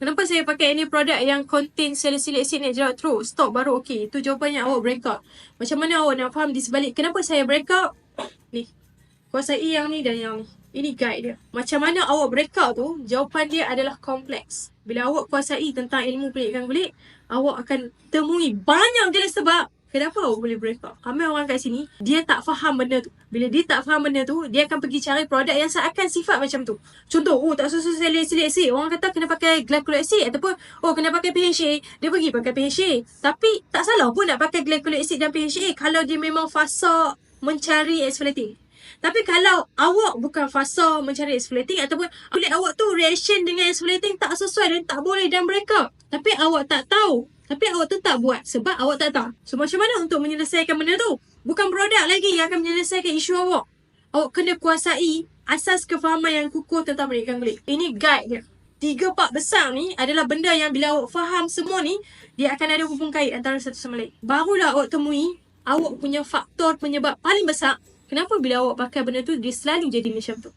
Kenapa saya pakai any produk yang contain salicylic acid natural through stop baru okey. Itu jawapannya awak break. Macam mana awak nak faham di sebalik kenapa saya break out? Ni. Kuasai yang ni dan yang ni. Ini guide dia. Macam mana awak break tu, jawapan dia adalah kompleks. Bila awak kuasai tentang ilmu pendidikan kulit, awak akan temui banyak jenis sebab Kenapa awak boleh break out? Ramai orang kat sini, dia tak faham benda tu. Bila dia tak faham benda tu, dia akan pergi cari produk yang seakan sifat macam tu. Contoh, oh tak susu salicylic acid. Orang kata kena pakai glycolic acid ataupun oh kena pakai PHA. Dia pergi pakai PHA. Tapi tak salah pun nak pakai glycolic acid dan PHA kalau dia memang fasa mencari exfoliating. Tapi kalau awak bukan fasa mencari exfoliating ataupun kulit awak tu reaction dengan exfoliating tak sesuai dan tak boleh dan break Tapi awak tak tahu tapi awak tetap buat sebab awak tak tahu. So macam mana untuk menyelesaikan benda tu? Bukan produk lagi yang akan menyelesaikan isu awak. Awak kena kuasai asas kefahaman yang kukuh tentang pendidikan kulit. Ini guide dia. Tiga part besar ni adalah benda yang bila awak faham semua ni, dia akan ada hubung kait antara satu sama lain. Barulah awak temui awak punya faktor penyebab paling besar kenapa bila awak pakai benda tu dia selalu jadi macam tu.